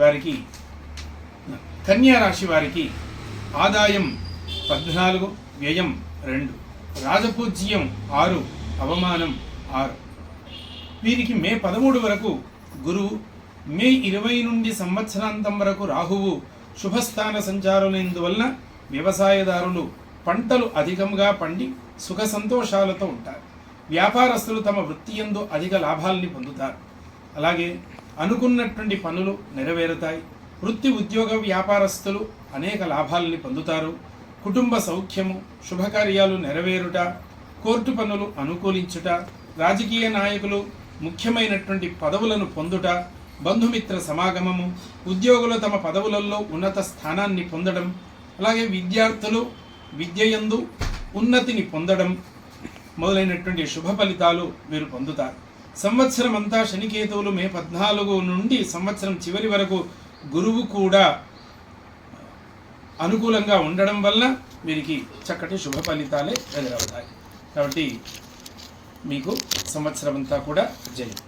వారికి రాశి వారికి ఆదాయం పద్నాలుగు వ్యయం రెండు రాజపూజ్యం ఆరు అవమానం ఆరు. వీరికి మే పదమూడు వరకు గురువు మే ఇరవై నుండి సంవత్సరాంతం వరకు రాహువు శుభస్థాన సంచారులైనందువలన వ్యవసాయదారులు పంటలు అధికంగా పండి సుఖ సంతోషాలతో ఉంటారు. వ్యాపారస్తులు తమ వృత్తి యందు అధిక లాభాల్ని పొందుతారు. అలాగే అనుకున్నటువంటి పనులు నెరవేరుతాయి. వృత్తి ఉద్యోగ వ్యాపారస్తులు అనేక లాభాలని పొందుతారు. కుటుంబ సౌఖ్యము శుభకార్యాలు నెరవేరుట కోర్టు పనులు అనుకూలించుట రాజకీయ నాయకులు ముఖ్యమైనటువంటి పదవులను పొందుట బంధుమిత్ర సమాగమము ఉద్యోగులు తమ పదవులలో ఉన్నత స్థానాన్ని పొందడం అలాగే విద్యార్థులు విద్యయందు ఉన్నతిని పొందడం మొదలైనటువంటి శుభ ఫలితాలు మీరు పొందుతారు. సంవత్సరం అంతా శనికేతువులు మే పద్నాలుగు నుండి సంవత్సరం చివరి వరకు గురువు కూడా అనుకూలంగా ఉండడం వల్ల వీరికి చక్కటి శుభ ఫలితాలే ఎదురవుతాయి. కాబట్టి మీకు సంవత్సరం అంతా కూడా జయం.